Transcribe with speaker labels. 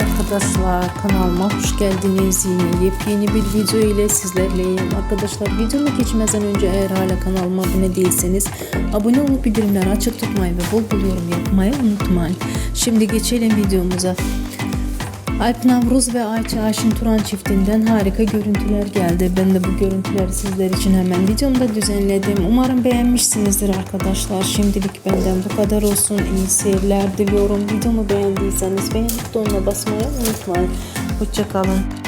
Speaker 1: Arkadaşlar kanalıma hoş geldiniz. Yine yepyeni bir video ile sizlerleyim. Arkadaşlar videoma geçmeden önce eğer hala kanalıma abone değilseniz abone olup bildirimleri açık tutmayı ve bol bol yorum yapmayı unutmayın. Şimdi geçelim videomuza. Alp Navruz ve Ayça Aşin Turan çiftinden harika görüntüler geldi. Ben de bu görüntüleri sizler için hemen videomda düzenledim. Umarım beğenmişsinizdir arkadaşlar. Şimdilik benden bu kadar olsun. İyi seyirler diliyorum. Videomu beğendiyseniz beğen butonuna basmayı unutmayın. Hoşçakalın.